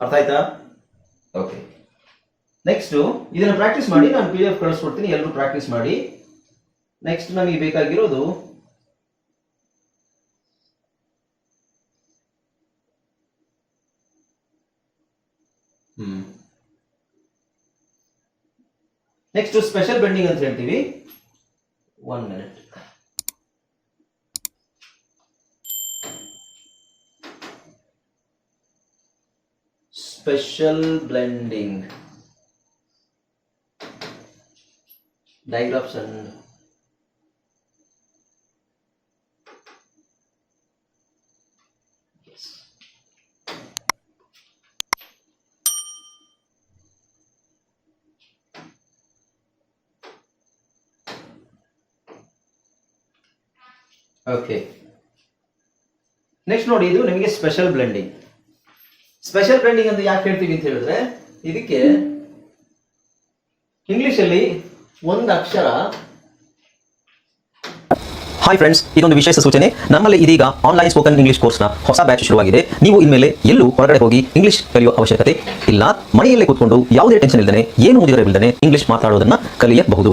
ಅರ್ಥ ಆಯ್ತಾ? Okay next ಇದನ್ನ ಪ್ರಾಕ್ಟೀಸ್ ಮಾಡಿ, ನಾನು ಪಿ ಎಫ್ ಕಳಿಸ್ಕೊಡ್ತೀನಿ ಎಲ್ಲರೂ ಪ್ರಾಕ್ಟೀಸ್ ಮಾಡಿ. ನೆಕ್ಸ್ಟ್ ನಮಗೆ ಬೇಕಾಗಿರೋದು ನೆಕ್ಸ್ಟ್ ಸ್ಪೆಷಲ್ ಬೆಂಡಿಂಗ್ ಅಂತ ಹೇಳ್ತೀವಿ. One minute special blending digraphs and. Okay next ನೋಡಿ ಇದು ನಿಮಗೆ ಸ್ಪೆಷಲ್ ಬ್ಲೆಂಡಿಂಗ್ ಸ್ಪೆಷಲ್ ಬ್ರ್ಯಾಂಡಿಂಗ್ ಅಂತ ಯಾಕೆ ಹೇಳ್ತೀವಿ ಅಂತ ಹೇಳಿದ್ರೆ, ಇದಕ್ಕೆ ಇಂಗ್ಲಿಷಲ್ಲಿ ಒಂದು ಅಕ್ಷರ. ಹಾಯ್ ಫ್ರೆಂಡ್ಸ್ ಇದೊಂದು ವಿಶೇಷ ಸೂಚನೆ. ನಮ್ಮಲ್ಲಿ ಇದೀಗ ಆನ್ಲೈನ್ ಸ್ಪೋಕನ್ ಇಂಗ್ಲಿಷ್ ಕೋರ್ಸ್ನ ಹೊಸ ಬ್ಯಾಚ್ ಶುರುವಾಗಿದೆ. ನೀವು ಇನ್ಮೇಲೆ ಎಲ್ಲೂ ಹೊರಗಡೆ ಹೋಗಿ ಇಂಗ್ಲಿಷ್ ಕಲಿಯುವ ಅವಶ್ಯಕತೆ ಇಲ್ಲ. ಮನೆಯಲ್ಲೇ ಕೂತ್ಕೊಂಡು ಯಾವುದೇ ಟೆನ್ಷನ್ ಇಲ್ಲದೆ ಏನು ಮುಗಿದಿರಬಿಲ್ಲದೆ ಇಂಗ್ಲಿಷ್ ಮಾತಾಡೋದನ್ನ ಕಲಿಯಬಹುದು.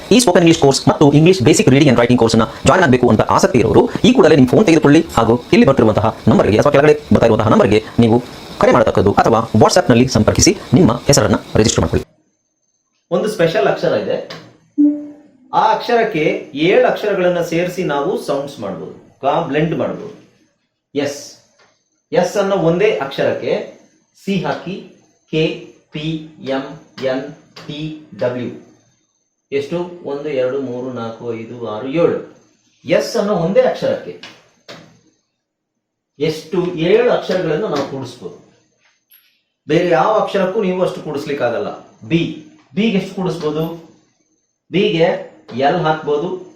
ಈ ಸ್ಪೋಕನ್ ಇಂಗ್ಲಿಷ್ ಕೋರ್ಸ್ ಮತ್ತು English basic reading and writing ಕೋರ್ಸ್ನ ಜಾಯಿನ್ ಆಗಬೇಕು ಅಂತ ಆಸಕ್ತಿ ಇರೋರು, ಈ ಕೂಡಲೇ ನಿಮ್ಮ ಫೋನ್ ತೆಗೆದುಕೊಳ್ಳಿ ಹಾಗೂ ಇಲ್ಲಿ ಬರ್ತಿರುವಂತಹ ನಂಬರ್ಗೆ ಅಥವಾ ಕೆಳಗಡೆ ಬರ್ತಾ ನಂಬರ್ಗೆ ನೀವು ಕರೆ ಮಾಡತಕ್ಕದ್ದು ಅಥವಾ ವಾಟ್ಸ್ಆಪ್ನಲ್ಲಿ ಸಂಪರ್ಕಿಸಿ ನಿಮ್ಮ ಹೆಸರನ್ನು ರಿಜಿಸ್ಟರ್ ಮಾಡಿಕೊಳ್ಳಿ. ಒಂದು ಸ್ಪೆಷಲ್ ಅಕ್ಷರ ಇದೆ. ಆ ಅಕ್ಷರಕ್ಕೆ ಏಳು ಅಕ್ಷರಗಳನ್ನ ಸೇರಿಸಿ ನಾವು ಸೌಂಡ್ಸ್ ಮಾಡ್ಬೋದು ಬ್ಲೆಂಡ್ ಮಾಡ್ಬೋದು. ಎಸ್ ಎಸ್ ಅನ್ನೋ ಒಂದೇ ಅಕ್ಷರಕ್ಕೆ ಸಿ ಹಾಕಿ K P M N T W ಎಷ್ಟು? ಒಂದು, ಎರಡು, ಮೂರು, ನಾಲ್ಕು, ಐದು, ಆರು, ಏಳು. ಎಸ್ ಅನ್ನೋ ಒಂದೇ ಅಕ್ಷರಕ್ಕೆ. ಎಷ್ಟು? ಏಳು ಅಕ್ಷರಗಳನ್ನು ನಾವು ಕೂಡಿಸ್ಬೋದು. ಬೇರೆ ಯಾವ ಅಕ್ಷರಕ್ಕೂ ನೀವು ಅಷ್ಟು ಕೂಡಿಸ್ಲಿಕ್ಕಾಗಲ್ಲ. ಬಿ. ಬಿಗೆ ಎಷ್ಟು ಕೂಡಿಸ್ಬೋದು? ಬಿಗೆ ಎಲ್ ಹಾಕ್ಬೋದು?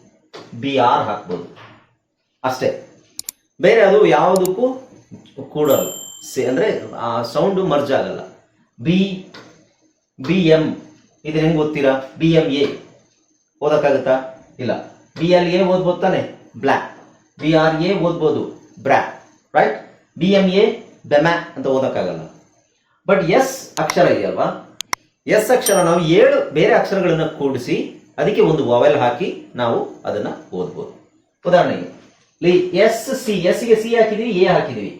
ಬಿ ಆರ್ ಹಾಕ್ಬೋದು. ಅಷ್ಟೇ. ಬೇರೆ ಅದು ಯಾವುದಕ್ಕೂ ಕೂಡಲ್ಲ. ಸಿ ಅಂದ್ರೆ ಆ ಸೌಂಡು ಮರ್ಜ್ ಆಗಲ್ಲ. ಬಿ ಬಿ ಎಂ ಇದು ಹೆಂಗ್ ಗೊತ್ತೀರಾ ಬಿ ಎಂ ಎ. ಓದಕ್ಕಾಗತ್ತಾ? ಇಲ್ಲ. ಬಿ ಎಲ್ ಎ ಓದ್ಬೋದು ತಾನೆ? ಬ್ಲ್ಯಾಕ್ ಬಿ ಆರ್ ಎ ಓದ್ಬೋದು. ಬ್ರಾ. ರೈಟ್ ಬಿ ಎಂ ಎ ಬೆಮ್ಯಾ ಅಂತ ಓದಕ್ಕಾಗಲ್ಲ. ಬಟ್ ಎಸ್ ಅಕ್ಷರ ಇದೆಯಲ್ವಾ? ಎಸ್ ಅಕ್ಷರ ನಾವು ಏಳು ಬೇರೆ ಅಕ್ಷರಗಳನ್ನ ಕೂಡಿಸಿ ಅದಕ್ಕೆ ಒಂದು ವವೆಲ್ ಹಾಕಿ ನಾವು ಅದನ್ನ ಓದ್ಬೋದು. ಉದಾಹರಣೆಗೆ ಎಸ್ ಸಿ ಎಸ್ಗೆ ಸಿ ಹಾಕಿದೀವಿ ಎ ಹಾಕಿದೀವಿ.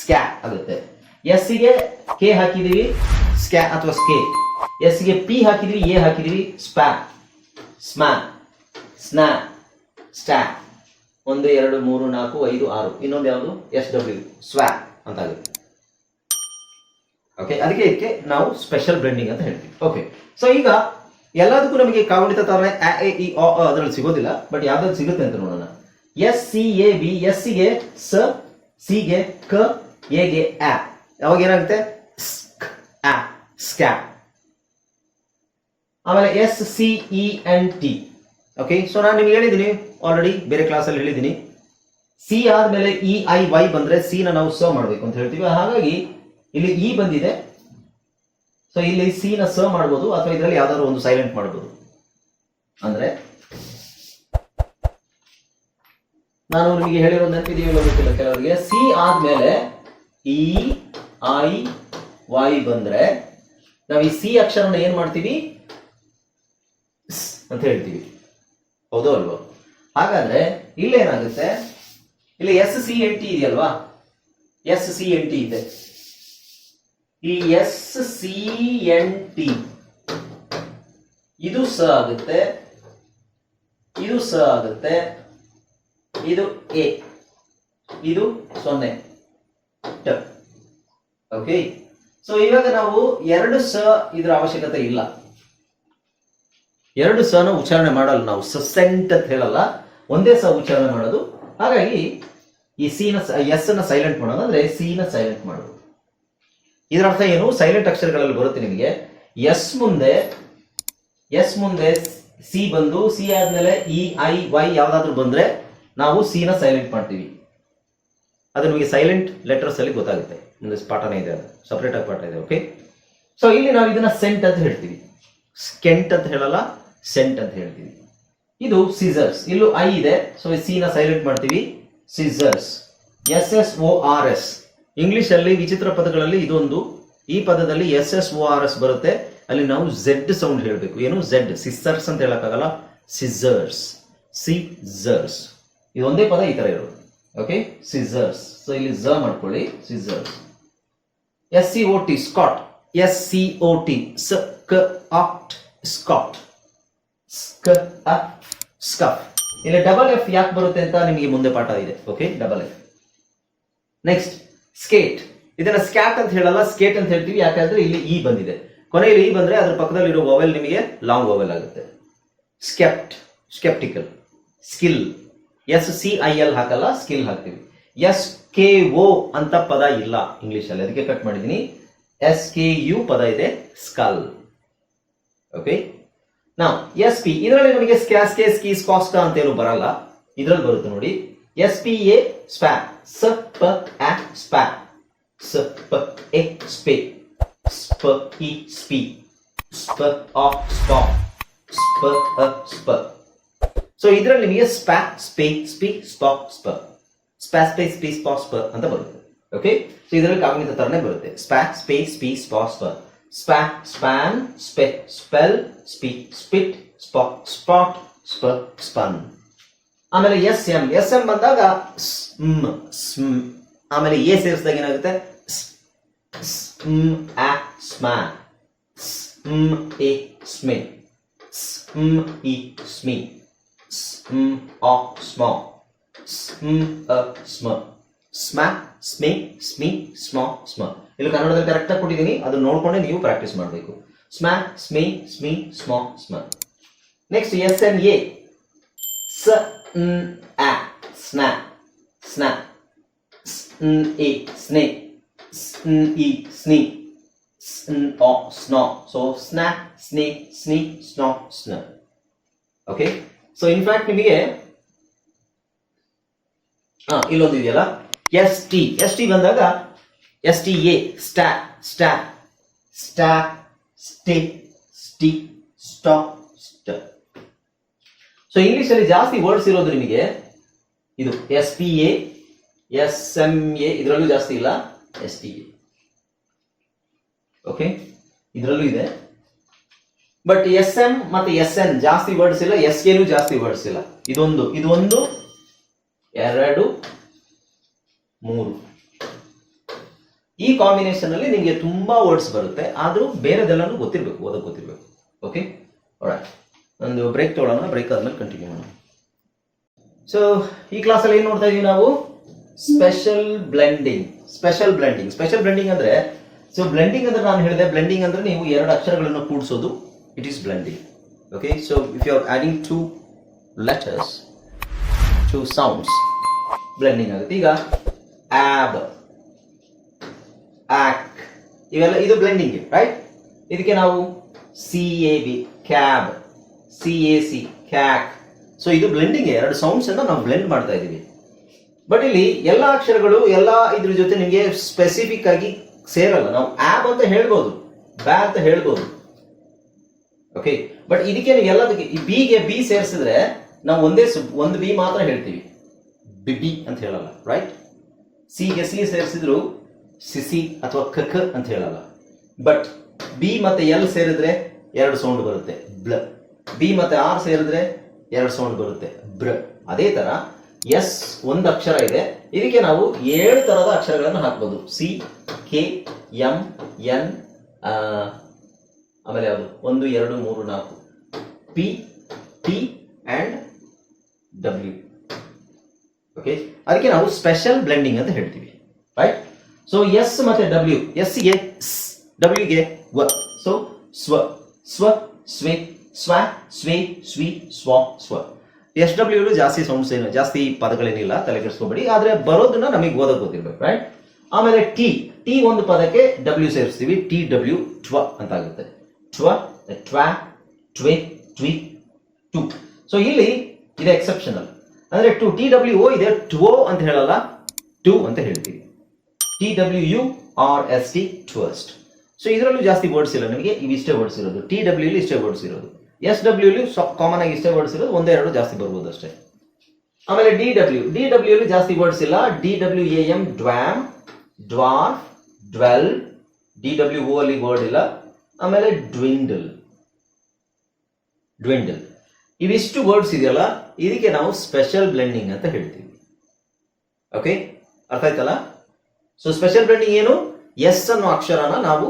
ಸ್ಕ್ಯಾ ಆಗುತ್ತೆ. ಎಸ್ಗೆ ಕೆ ಹಾಕಿದೀವಿ, ಸ್ಕ್ಯಾ ಅಥವಾ ಸ್ಕೆ. ಎಸ್ಗೆ ಪಿ ಹಾಕಿದೀವಿ ಎ ಹಾಕಿದೀವಿ, ಸ್ಪ್ಯಾ. ಸ್ಮ್ಯಾ ಸ್ನ ಸ್ಟಾ ಒಂದು ಎರಡು ಮೂರು ನಾಲ್ಕು ಐದು ಆರು. ಇನ್ನೊಂದು ಯಾವುದು? ಎಸ್ ಡಬ್ಲ್ಯೂ ಸ್ವ ಅಂತ ಆಗುತ್ತೆ ಓಕೆ ಅದಕ್ಕೆ ಇದಕ್ಕೆ ನಾವು ಸ್ಪೆಷಲ್ ಬ್ಲೆಂಡಿಂಗ್ ಅಂತ ಹೇಳ್ತೀವಿ. ಓಕೆ ಸೊ ಈಗ ಎಲ್ಲದಕ್ಕೂ ನಮಗೆ ಕಾವಣಿತ ತರನೇ ಅದರಲ್ಲಿ ಸಿಗೋದಿಲ್ಲ ಬಟ್ ಯಾವ್ದಾದ್ರು ಸಿಗುತ್ತೆ ಅಂತ ನೋಡೋಣ. ಎಸ್ ಸಿ ಎ ಬಿ ಎಸ್ಗೆ ಸ ಸಿ ಗೆ ಕ ಎ ಗೆ ಆ ಯಾವಾಗ ಏನಾಗುತ್ತೆ? ಸ್ಕ್, ಆ ಸ್ಕ್ಯಾ. ಆಮೇಲೆ S C E N T okay so ನಾನು ನಿಮ್ಗೆ ಹೇಳಿದ್ದೀನಿ ಆಲ್ರೆಡಿ ಬೇರೆ ಕ್ಲಾಸಲ್ಲಿ ಹೇಳಿದ್ದೀನಿ ಸಿ ಆದ್ಮೇಲೆ ಇ ಐ ವೈ ಬಂದ್ರೆ ಸಿ ನ ನಾವು ಸ ಮಾಡಬೇಕು ಅಂತ ಹೇಳ್ತೀವಿ. ಹಾಗಾಗಿ, ಇಲ್ಲಿ ಇ ಬಂದಿದೆ. ಸೊ ಇಲ್ಲಿ ಸಿ ನ ಸ ಮಾಡ್ಬೋದು ಅಥವಾ ಇದರಲ್ಲಿ ಯಾವ್ದಾದ್ರು ಒಂದು ಸೈಲೆಂಟ್ ಮಾಡ್ಬೋದು. ಅಂದ್ರೆ, ನಾನು ನಿಮಗೆ ಹೇಳಿರೋ ನೆನಪಿದೆಯೋ ಗೊತ್ತಿಲ್ಲ. ಕೆಲವರಿಗೆ ಸಿ ಆದ್ಮೇಲೆ ಇ ಐ ವೈ ಬಂದ್ರೆ, ನಾವು ಈ ಸಿ ಅಕ್ಷರನ ಏನ್ ಮಾಡ್ತೀವಿ? ಅಂತ ಹೇಳ್ತೀವಿ. ಹೌದೋ ಅಲ್ವೋ? ಹಾಗಾದ್ರೆ ಇಲ್ಲೇನಾಗುತ್ತೆ? ಇಲ್ಲಿ ಎಸ್ ಸಿ ಎನ್ ಟಿ ಇದೆಯಲ್ವಾ? ಎಸ್ ಸಿ ಎನ್ ಟಿ ಇದೆ. ಈ ಎಸ್ ಸಿ ಎನ್ ಟಿ ಇದು ಸ ಆಗುತ್ತೆ, ಇದು ಸ ಆಗುತ್ತೆ, ಇದು ಎ ಇದು ಸೊನ್ನೆ. ಟ. ಓಕೆ ಸೊ ಇವಾಗ ನಾವು ಎರಡು ಸ ಇದರ ಅವಶ್ಯಕತೆ ಇಲ್ಲ. ಎರಡು ಸನ ಉಚ್ಚಾರಣೆ ಮಾಡಲ್ಲ ನಾವು ಸಸೆಂಟ್ ಅಂತ ಹೇಳಲ್ಲ. ಒಂದೇ ಸಹ ಉಚ್ಚಾರಣೆ ಮಾಡೋದು. ಹಾಗಾಗಿ ಈ ಸಿನ ಎಸ್ ಅನ್ನ ಸೈಲೆಂಟ್ ಮಾಡೋದು ಅಂದ್ರೆ ಸಿನ ಸೈಲೆಂಟ್ ಮಾಡೋದು. ಇದರ ಅರ್ಥ ಏನು? ಸೈಲೆಂಟ್ ಅಕ್ಷರಗಳಲ್ಲಿ ಬರುತ್ತೆ ನಿಮಗೆ. ಎಸ್ ಮುಂದೆ ಎಸ್ ಮುಂದೆ ಸಿ ಬಂದು ಸಿ ಆದ್ಮೇಲೆ ಇ ಐ ವೈ ಯಾವ್ದಾದ್ರು ಬಂದ್ರೆ ನಾವು ಸಿನ ಸೈಲೆಂಟ್ ಮಾಡ್ತೀವಿ. ಅದು ನಿಮಗೆ ಸೈಲೆಂಟ್ ಲೆಟರ್ಸ್ ಅಲ್ಲಿ ಗೊತ್ತಾಗುತ್ತೆ. ಪಾಠನೇ ಇದೆ ಅದು. ಸಪರೇಟ್ ಆಗಿ ಪಾಠ ಇದೆ ಓಕೆ ಸೊ ಇಲ್ಲಿ ನಾವು ಇದನ್ನ ಸೆಂಟ್ ಅಂತ ಹೇಳ್ತೀವಿ. ಸ್ಕೆಂಟ್ ಅಂತ ಹೇಳಲ್ಲ. ಸೆಂಟ್ ಅಂತ ಹೇಳ್ತೀವಿ. ಇದು ಸಿಸರ್ಸ್ ಇಲ್ಲೂ ಐ ಇದೆ ಸೊ ಸಿ ನ ಸೈಲೆಂಟ್ ಮಾಡ್ತೀವಿ. Scissors S S O R S English ಅಲ್ಲಿ ವಿಚಿತ್ರ ಪದಗಳಲ್ಲಿ ಇದೊಂದು. ಈ ಪದದಲ್ಲಿ S S O R S ಬರುತ್ತೆ. ಅಲ್ಲಿ ನಾವು ಝೆಡ್ ಸೌಂಡ್ ಹೇಳಬೇಕು. ಏನು? ಝೆಡ್ ಸಿಸರ್ಸ್ ಅಂತ ಹೇಳಕ್ಕಾಗಲ್ಲ. ಸಿಸರ್ಸ್ ಸಿಸರ್ಸ್ ಇದು ಒಂದೇ ಪದ, ಈ ತರ ಇರೋದು. ಓಕೆ ಸಿಸರ್ಸ್ ಸೊ ಇಲ್ಲಿ ಝ ಮಾಡ್ಕೊಳ್ಳಿ. Scissors S C O T Scot S C O T ಸ ಆಟ್ ಸ್ಕಾಟ್ ಸ್ಕ. ಸ್ಕಫ್ ಇಲ್ಲಿ ಡಬಲ್ ಎಫ್ ಯಾಕೆ ಬರುತ್ತೆ ಅಂತ ನಿಮಗೆ ಮುಂದೆ ಪಾಠ ಇದೆ. Okay double F next skate ಇದನ್ನ ಸ್ಕ್ಯಾಟ್ ಅಂತ ಹೇಳಲ್ಲ ಸ್ಕೇಟ್ ಅಂತ ಹೇಳ್ತೀವಿ. ಯಾಕಂದ್ರೆ ಇಲ್ಲಿ ಇ ಬಂದಿದೆ. ಕೊನೆಯಲ್ಲಿ ಇ ಬಂದ್ರೆ ಅದ್ರ ಪಕ್ಕದಲ್ಲಿ ಇರೋ ವೊವೆಲ್ ನಿಮಗೆ ಲಾಂಗ್ ಓವೆಲ್ ಆಗುತ್ತೆ. ಸ್ಕೆಪ್ಟ್ skeptical skill S C I L ಹಾಕಲ್ಲ ಸ್ಕಿಲ್ ಹಾಕ್ತೀವಿ. ಎಸ್ ಕೆ ಓ ಅಂತ ಪದ ಇಲ್ಲ ಇಂಗ್ಲಿಷ್ ಅಲ್ಲಿ. ಅದಕ್ಕೆ ಕಟ್ ಮಾಡಿದೀನಿ. ಎಸ್ ಕೆ ಯು ಪದ ಇದೆ ಸ್ಕಲ್ ಓಕೆ ನಾವು ಎಸ್ ಪಿ ಇದರಲ್ಲಿ ನಮಗೆ ಸ್ಕ್ಯಾಸ್ ಕೇಸ್ ಕೀಸ್ ಕಾಸ್ಟ್ ಅಂತ ಏನು ಬರಲ್ಲ ಇದರಲ್ಲಿ ಬರುತ್ತೆ ನೋಡಿ ಎಸ್ ಪಿ ಎ ಸ್ಪ್ಯಾ ಸ ಪ ಆ ಸ್ಪ್ಯಾ ಸ ಪ ಎ ಸ್ಪೆ ಸ್ಪ ಇ ಸ್ಪಿ ಸ್ಪ ಆಫ್ ಸ್ಪ ಸ್ಪ ಅ ಸ್ಪ ಸೊ ಇದರಲ್ಲಿ ನಿಮಗೆ ಸ್ಪ್ಯಾ ಸ್ಪೇ ಸ್ಪಿ ಸ್ಪಾಪ್ ಸ್ಪ ಸ್ಪ್ಯಾ ಸ್ಪೇ ಸ್ಪಿ ಸ್ಪ ಸ್ಪ ಅಂತ ಬರುತ್ತೆ ಓಕೆ ಸೊ ಇದರಲ್ಲಿ ಕಾಗುಣಿತ ತರನೇ ಬರುತ್ತೆ ಸ್ಪ್ಯಾ ಸ್ಪೇ ಸ್ಪಿ ಸ್ಪ ಸ್ಪ ಸ್ಪ್ಯಾ ಸ್ಪ್ಯಾನ್ ಸ್ಪೆ ಸ್ಪೆಲ್ ಸ್ಪಿ ಸ್ಪಿಟ್ ಸ್ಪಾಟ್ ಸ್ಪಾಟ್ ಸ್ಪ ಸ್ಪನ್ ಆಮೇಲೆ ಎಸ್, ಎಂ. ಎಸ್, ಎಂ ಬಂದಾಗ ಸ್ಮ್. ಆಮೇಲೆ ಎ ಸೇರಿಸಿದಾಗ ಏನಾಗುತ್ತೆ? ಸ್ಮ್ ಆ, ಸ್ಮಾ. ಸ್ಮ್ ಎ, ಸ್ಮೆ. ಸ್ಮ್ ಇ, ಸ್ಮಿ. ಸ್ಮ್ ಆ, ಸ್ಮ. ಸ್ಮ್ ಅ, ಸ್ಮ. ಸ್ಮ, ಸ್ಮಿ ಸ್ಮಿ, ಸ್ಮ ಸ್ಮ. ಇಲ್ಲಿ ಕನ್ನಡದಲ್ಲಿ ಕರೆಕ್ಟ್ ಆಗಿ ಕೊಟ್ಟಿದ್ದೀನಿ ಅದನ್ನ ನೋಡ್ಕೊಂಡೆ ನೀವು ಪ್ರಾಕ್ಟೀಸ್ ಮಾಡಬೇಕು. ಸ್ಮ್ಯಾ ಸ್ಮಿ ಸ್ಮಿ, ಸ್ಮ ಸ್ಮ. ನೆಕ್ಸ್ಟ್ ಎಸ್ ಎನ್ ಎ ಸ, ನ್ ಆ ಸ್ನಾ ಸ್ನಾ. ಎ, ಸ್ನೇ. ಸ್ನ್ ಇ, ಸ್ನಿ. ಸ್ನ್ ಸ್ನಾ. ಸೊ ಸ್ನಾ, ಸ್ನಿ ಸ್ನಿ, ಸ್ನಾ, ಸ್ನ. ಓಕೆ ಸೊ ಇನ್ಫ್ಯಾಕ್ಟ್ ನಿಮಗೆ ಹಾ ಇಲ್ಲೊಂದು ಇದೆಯಲ್ಲ ಎಸ್ ಟಿ ಎಸ್ ಟಿ ಬಂದಾಗ ಎಸ್ ಟಿ ಎ ಸ್ಟಾ ಸ್ಟಾ ಸ್ಟಾ ಸ್ಟೇ ಸ್ಟಿ ಸ್ಟಾ ಸ್ಟ ಸೊ ಇಂಗ್ಲಿಷ್ ಅಲ್ಲಿ ಜಾಸ್ತಿ ವರ್ಡ್ಸ್ ಇರೋದು ನಿಮಗೆ ಇದು S P A S M A ಇದರಲ್ಲೂ ಜಾಸ್ತಿ ಇಲ್ಲ ಎಸ್ ಟಿ ಎ ಓಕೆ ಇದರಲ್ಲೂ ಇದೆ. ಬಟ್ ಎಸ್ ಎಂ ಮತ್ತೆ ಎಸ್ ಎನ್ ಜಾಸ್ತಿ ವರ್ಡ್ಸ್ ಇಲ್ಲ ಎಸ್ ಎನು ಜಾಸ್ತಿ ವರ್ಡ್ಸ್ ಇಲ್ಲ. ಇದೊಂದು ಇದೊಂದು, ಎರಡು, ಮೂರು. ಈ ಕಾಂಬಿನೇಷನ್ ಅಲ್ಲಿ ನಿಮಗೆ ತುಂಬಾ ವರ್ಡ್ಸ್ ಬರುತ್ತೆ. ಆದರೂ ಬೇರೆದೆಲ್ಲಾನು ಗೊತ್ತಿರಬೇಕು, ಓದಕ್ ಗೊತ್ತಿರ್ಬೇಕು. ಓಕೆ ಒಂದು ಬ್ರೇಕ್ ತಗೊಳ್ಳೋಣ ಬ್ರೇಕ್ ಆದ್ಮೇಲೆ ಕಂಟಿನ್ಯೂ ಮಾಡೋಣ. ಸೊ ಈ ಕ್ಲಾಸಲ್ಲಿ ಏನ್ ನೋಡ್ತಾ ಇದೀವಿ ನಾವು? Special blending special blending special blending ಅಂದ್ರೆ ಸೊ ಬ್ಲೆಂಡಿಂಗ್ ಅಂದ್ರೆ ನಾನು ಹೇಳಿದೆ ಬ್ಲೆಂಡಿಂಗ್ ಅಂದ್ರೆ ನೀವು ಎರಡು ಅಕ್ಷರಗಳನ್ನು ಕೂಡಿಸೋದು. It is blending okay so if you are adding two letters two sounds blending ಆಗುತ್ತೆ. ಈಗ ಆಕ್ ಇವೆಲ್ಲ, ಇದು ಬ್ಲೆಂಡಿಂಗ್ ರೈಟ್ ಇದಕ್ಕೆ ನಾವು C A B cab C A C ಕ್ಯಾಕ್ so ಇದು ಬ್ಲೆಂಡಿಂಗ್ ಎರಡು ಸೌಂಡ್ಸ್ ಅನ್ನ ನಾವು ಬ್ಲೆಂಡ್ ಮಾಡ್ತಾ ಇದ್ದೀವಿ. ಬಟ್ ಇಲ್ಲಿ ಎಲ್ಲ ಅಕ್ಷರಗಳು, ಎಲ್ಲ ಇದ್ರ ಜೊತೆ ನಿಮಗೆ ಸ್ಪೆಸಿಫಿಕ್ ಆಗಿ ಸೇರಲ್ಲ. ನಾವು ಆಬ್ ಅಂತ ಹೇಳ್ಬೋದು ಬ್ಯಾ ಅಂತ ಹೇಳ್ಬೋದು. ಓಕೆ ಬಟ್ ಇದಕ್ಕೆ ಎಲ್ಲದಕ್ಕೆ, ಈ ಬಿಗೆ ಬಿ ಸೇರಿಸಿದ್ರೆ ನಾವು ಒಂದೇ ಒಂದು ಬಿ ಮಾತ್ರ ಹೇಳ್ತೀವಿ. ಬಿ ಬಿ ಅಂತ ಹೇಳಲ್ಲ ರೈಟ್ ಸಿಗೆ ಸಿ ಸೇರಿಸಿದ್ರು ಸಿಸಿ ಅಥವಾ ಕಕ್ ಅಂತ ಹೇಳಲ್ಲ. ಬಟ್ ಬಿ ಮತ್ತೆ ಎಲ್ ಸೇರಿದ್ರೆ ಎರಡು ಸೌಂಡ್ ಬರುತ್ತೆ. ಬ್ಲ. ಬಿ ಮತ್ತೆ ಆರ್ ಸೇರಿದ್ರೆ ಎರಡು ಸೌಂಡ್ ಬರುತ್ತೆ. ಬ್ರ. ಅದೇ ತರ ಎಸ್ ಒಂದು ಅಕ್ಷರ ಇದೆ. ಇದಕ್ಕೆ ನಾವು ಏಳು ತರದ ಅಕ್ಷರಗಳನ್ನು ಹಾಕ್ಬೋದು. ಸಿ, ಕೆ, ಎಂ, ಎನ್ ಆಮೇಲೆ ಯಾವುದು? ಒಂದು, ಎರಡು, ಮೂರು, ನಾಲ್ಕು. P, T, and W. Okay ಅದಕ್ಕೆ ನಾವು ಸ್ಪೆಷಲ್ ಬ್ಲೆಂಡಿಂಗ್ ಅಂತ ಹೇಳ್ತೀವಿ. ರೈಟ್ ಸೊ ಎಸ್ ಮತ್ತೆ ಡಬ್ಲ್ಯೂ ಎಸ್ಗೆ ಡಬ್ಲ್ಯೂಗೆ ವ. ಸೊ ಸ್ವ ಸ್ವ, ಸ್ವೇ ಸ್ವ, ಸ್ವೇ, ಸ್ವಿ, ಸ್ವ ಸ್ವ. ಎಸ್ ಡಬ್ಲ್ಯೂ ಜಾಸ್ತಿ ಸೌಂಡ್ಸ್ ಏನು, ಜಾಸ್ತಿ ಪದಗಳೇನಿಲ್ಲ, ತಲೆ ಕೆಡಿಸ್ಕೊಬೇಡಿ. ಆದ್ರೆ ಬರೋದನ್ನ ನಮಗೆ ಓದೋಕೆ ಗೊತ್ತಿರ್ಬೇಕು ರೈಟ್ ಆಮೇಲೆ ಟಿ ಟಿ ಒಂದು ಪದಕ್ಕೆ ಡಬ್ಲ್ಯೂ ಸೇರಿಸ್ತೀವಿ. ಟಿ ಡಬ್ಲ್ಯೂ ಟ್ವ ಅಂತ ಆಗುತ್ತೆ ಟ್ವ ಟ್ವಾ ಟ್ವೆ ಟ್ವಿ ಟು ಸೊ ಇಲ್ಲಿ ಇದೆ ಎಕ್ಸೆಪ್ಷನಲ್ ಅಂದ್ರೆ ಟು ಟಿ ಡಬ್ಲ್ಯೂ ಇದೆ ಟ್ವೋ ಅಂತ ಹೇಳಲ್ಲ ಟು ಅಂತ ಹೇಳ್ತೀವಿ. T W U R S T twist so ಇದರಲ್ಲೂ ಜಾಸ್ತಿ ವರ್ಡ್ಸ್ ಇಲ್ಲ ನಿಮಗೆ ಇವಿಷ್ಟೇ ವರ್ಡ್ಸ್ ಇರೋದು. ಟಿ ಡಬ್ಲ್ಯೂ ಇಷ್ಟೇ ವರ್ಡ್ಸ್ ಇರೋದು. ಎಸ್ ಡಬ್ಲ್ಯೂ ಕಾಮನ್ ಆಗಿ ಇಷ್ಟೇ ವರ್ಡ್ಸ್ ಇರೋದು, ಒಂದೇ ಎರಡು ಜಾಸ್ತಿ ಬರ್ಬೋದು ಅಷ್ಟೇ. ಆಮೇಲೆ ಡಿ ಡಬ್ಲ್ಯೂ ಡಿ ಡಬ್ಲ್ಯೂ ಜಾಸ್ತಿ ವರ್ಡ್ಸ್ ಇಲ್ಲ. D W A M ಡ್ವಾಮ್ dwarf dwell D W O ಅಲ್ಲಿ ವರ್ಡ್ ಇಲ್ಲ. ಆಮೇಲೆ ಡ್ವಿಂಡಲ್ ಡ್ವಿಂಡಲ್ ಇವಿಷ್ಟು ವರ್ಡ್ಸ್ ಇದೆಯಲ್ಲ, ಇದಕ್ಕೆ ನಾವು ಸ್ಪೆಷಲ್ ಬ್ಲೆಂಡಿಂಗ್ ಅಂತ ಹೇಳ್ತೀವಿ. ಓಕೆ ಅರ್ಥ ಆಯ್ತಲ್ಲ? ಸೊ ಸ್ಪೆಷಲ್ ಬ್ಲೆಂಡಿಂಗ್ ಏನು? ಎಸ್ ಅನ್ನೋ ಅಕ್ಷರನ ನಾವು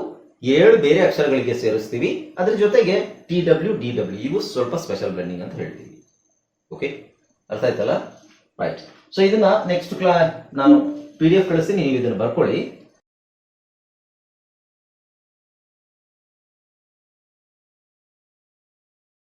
ಏಳು ಬೇರೆ ಅಕ್ಷರಗಳಿಗೆ ಸೇರಿಸ್ತೀವಿ. ಅದ್ರ ಜೊತೆಗೆ ಟಿ ಡಬ್ಲ್ಯೂ ಡಿ ಡಬ್ಲ್ಯೂ ಇವು ಸ್ವಲ್ಪ ಸ್ಪೆಷಲ್ ಬ್ಲೆಂಡಿಂಗ್ ಅಂತ ಹೇಳ್ತೀವಿ. ಓಕೆ ಅರ್ಥ ಆಯ್ತಲ್ಲ? ರೈಟ್ ಸೊ ಇದನ್ನ ನೆಕ್ಸ್ಟ್ ಕ್ಲಾ ನಾನು ಪಿ ಡಿ ಎಫ್ ಕಳಿಸ್ತೀನಿ, ನೀವು ಇದನ್ನ ಬರ್ಕೊಳ್ಳಿ.